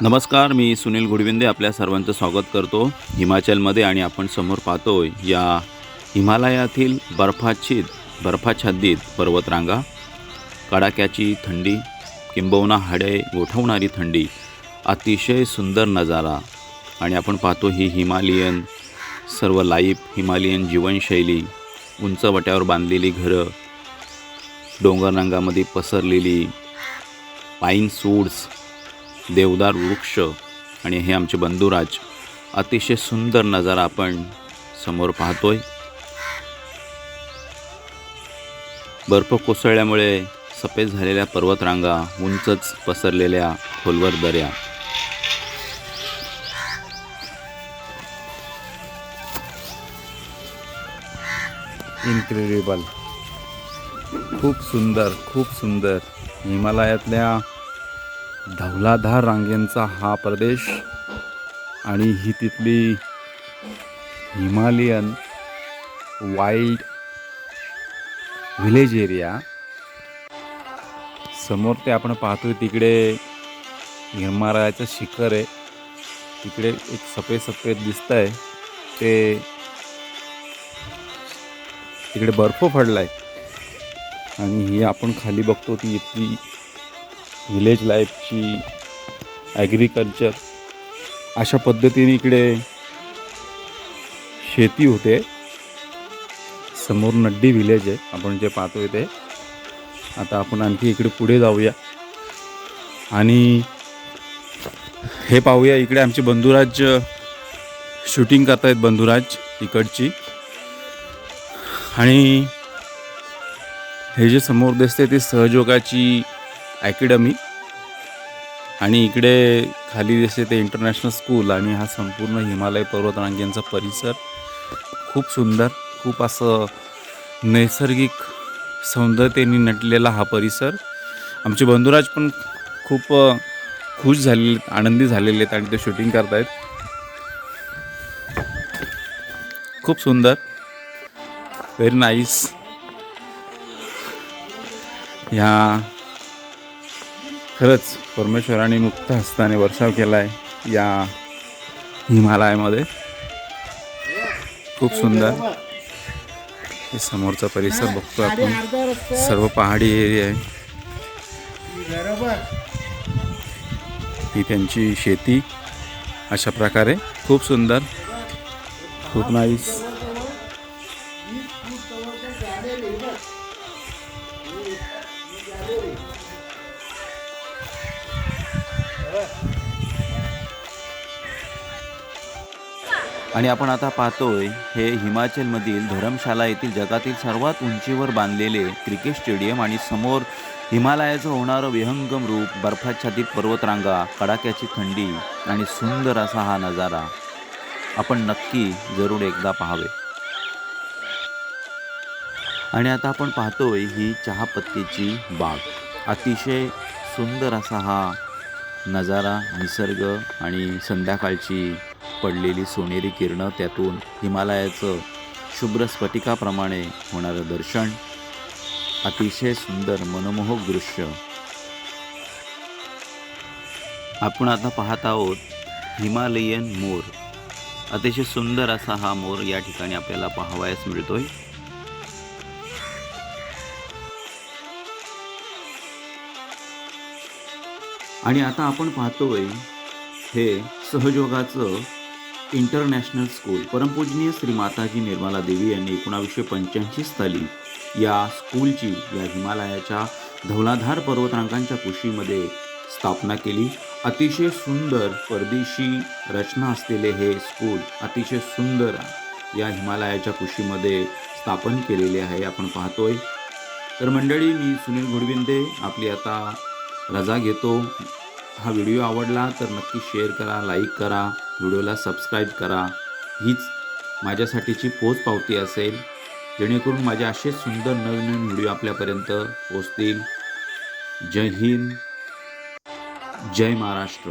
नमस्कार मी सुनील गुडविंदे आपल्या सर्वांचं स्वागत करतो हिमाचलमध्ये आणि आपण समोर पाहतोय या हिमालयातील बर्फाच्छिद बर्फाच्छादित पर्वतरांगा कडाक्याची थंडी किंबहुना हाडे गोठवणारी थंडी अतिशय सुंदर नजारा आणि आपण पाहतो ही हिमालयन सर्व लाईफ हिमालयन जीवनशैली उंच वट्यावर बांधलेली घरं डोंगररांगामध्ये पसरलेली पाईन सूड्स देवदार वृक्ष आणि हे आमचे बंधुराज अतिशय सुंदर नजारा आपण समोर पाहतोय. बर्फ कोसळल्यामुळे सफेद झालेल्या पर्वतरांगा उंचच पसरलेल्या खोलवर दऱ्या इन्क्रेडिबल खूप सुंदर खूप सुंदर. हिमालयातल्या धवलाधार रांगेंचा हा प्रदेश आणि ही तिथली हिमालयन वाईल्ड व्हिलेज एरिया समोर ते आपण पाहतोय तिकडे हिमालयाचं शिखर आहे. तिकडे एक सफेद सफेद दिसत आहे ते तिकडे बर्फ पडला आहे आणि ही आपण खाली बघतो ती इथली व्हिलेज लाईफची ॲग्रिकल्चर अशा पद्धतीने इकडे शेती होते. समोर नड्डी व्हिलेज आहे. आपण जे पाहतोय ते. आता आपण आणखी इकडे पुढे जाऊया. आणि हे पाहूया इकडे आमचे बंधुराज शूटिंग करतायत बंधुराज इकडची. आणि हे जे समोर दिसते ते सहजोगाची ॲकॅडमी आणि इकडे खाली जसे ते इंटरनॅशनल स्कूल आणि हा संपूर्ण हिमालय पर्वतरांगेंचा परिसर खूप सुंदर खूप असं नैसर्गिक सौंदर्यतेने नटलेला हा परिसर. आमचे बंधुराज पण खूप खुश झालेले आहेत, आनंदी झालेले आहेत आणि ते शूटिंग करतायत. खूप सुंदर. व्हेरी नाईस ह्या खरंच परमेश्वराने मुक्त हस्ताने वर्षाव केला आहे या हिमालयामध्ये. खूप सुंदर. हे समोरचा परिसर बघतो आपण. सर्व पहाडी एरिया आहे. ही त्यांची शेती अशा प्रकारे. खूप सुंदर. खूप नाईस आणि आपण आता पाहतोय हे हिमाचलमधील धरमशाला येथील जगातील सर्वात उंचीवर बांधलेले क्रिकेट स्टेडियम आणि समोर हिमालयाचं होणारं विहंगम रूप बर्फाच्छादित पर्वतरांगा कडाक्याची थंडी आणि सुंदर असा हा नजारा. आपण नक्की जरूर एकदा पाहावे. आणि आता आपण पाहतोय ही चहापत्तीची बाग. अतिशय सुंदर असा हा नजारा निसर्ग आणि संध्याकाळची पडलेली सोनेरी किरणं त्यातून हिमालयाचं शुभ्र स्फटिकाप्रमाणे होणारं दर्शन. अतिशय सुंदर मनमोहक दृश्य. आपण आता पाहत आहोत हिमालयन मोर. अतिशय सुंदर असा हा मोर या ठिकाणी आपल्याला पाहावयास मिळतोय. आणि आता आपण पाहतोय हे सहयोगाचं इंटरनॅशनल स्कूल परमपूजनीय श्री माताजी निर्मला देवी यांनी एकोणावीसशे पंच्याऐंशी साली या स्कूलची या हिमालयाच्या धवलाधार पर्वतरांगांच्या कुशीमध्ये स्थापना केली. अतिशय सुंदर परदेशी रचना असलेले हे स्कूल अतिशय सुंदर या हिमालयाच्या कुशीमध्ये स्थापन केलेले आहे. आपण पाहतोय. तर मंडळी मी सुनील घोडविंदे. आपली आता रजा घेतो. हा व्हिडिओ आवडला तर नक्की शेअर करा लाईक करा व्हिडिओला सबस्क्राईब करा. हीच माझ्यासाठीची पोच पावती असेल. जेणेकरून माझे असे सुंदर नवनवीन व्हिडिओ आपल्यापर्यंत पोचतील. जय हिंद. जय महाराष्ट्र.